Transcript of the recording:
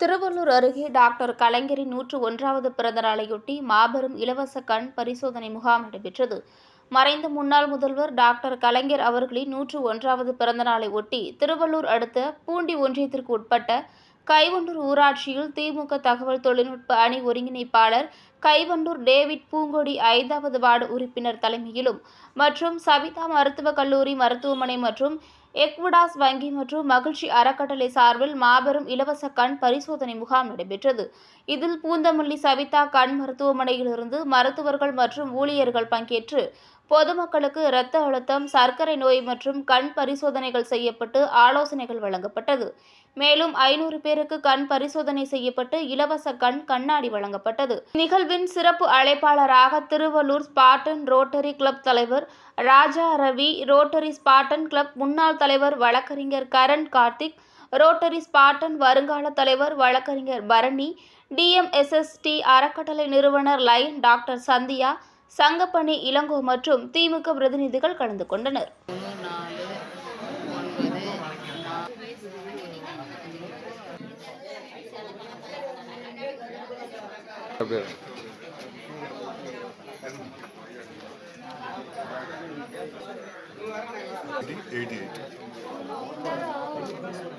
திருவள்ளூர் அருகே டாக்டர் கலைஞரின் நூற்று ஒன்றாவது பிறந்த நாளையொட்டி மாபெரும் இலவச கண் பரிசோதனை முகாம் நடைபெற்றது. மறைந்த முன்னாள் முதல்வர் டாக்டர் கலைஞர் அவர்களின் நூற்று ஒன்றாவது பிறந்த நாளை ஒட்டி திருவள்ளூர் அடுத்த பூண்டி ஒன்றியத்திற்கு உட்பட்ட கைவண்டூர் ஊராட்சியில் திமுக தகவல் தொழில்நுட்ப அணி ஒருங்கிணைப்பாளர் கைவண்டூர் டேவிட் பூங்கொடி ஐந்தாவது வார்டு உறுப்பினர் தலைமையிலும் மற்றும் சவிதா மருத்துவக் கல்லூரி மருத்துவமனை மற்றும் எக்விடாஸ் வங்கி மற்றும் மகிழ்ச்சி அறக்கட்டளை சார்பில் மாபெரும் இலவச கண் பரிசோதனை முகாம் நடைபெற்றது. இதில் பூந்தமல்லி சவிதா கண் மருத்துவமனையிலிருந்து மருத்துவர்கள் மற்றும் ஊழியர்கள் பங்கேற்று பொதுமக்களுக்கு இரத்த அழுத்தம் சர்க்கரை நோய் மற்றும் கண் பரிசோதனைகள் செய்யப்பட்டு ஆலோசனைகள் வழங்கப்பட்டது. மேலும் ஐநூறு பேருக்கு கண் பரிசோதனை செய்யப்பட்டு இலவச கண் கண்ணாடி வழங்கப்பட்டது. நிகழ்வின் சிறப்பு அழைப்பாளராக திருவள்ளூர் ஸ்பாட்டன் ரோட்டரி கிளப் தலைவர் Raja Ravi rotary Spartan club முன்னாள் தலைவர் வழக்கறிஞர் கரண் கார்த்திக் ரோட்டரி ஸ்பாட்டன் வருங்கால தலைவர் வழக்கறிஞர் பரணி டிஎம்எஸ்எஸ்டி அறக்கட்டளை நிறுவனர் லயன் டாக்டர் சந்தியா சங்கப்பணி இளங்கோ மற்றும் திமுக பிரதிநிதிகள் கலந்து கொண்டனர்.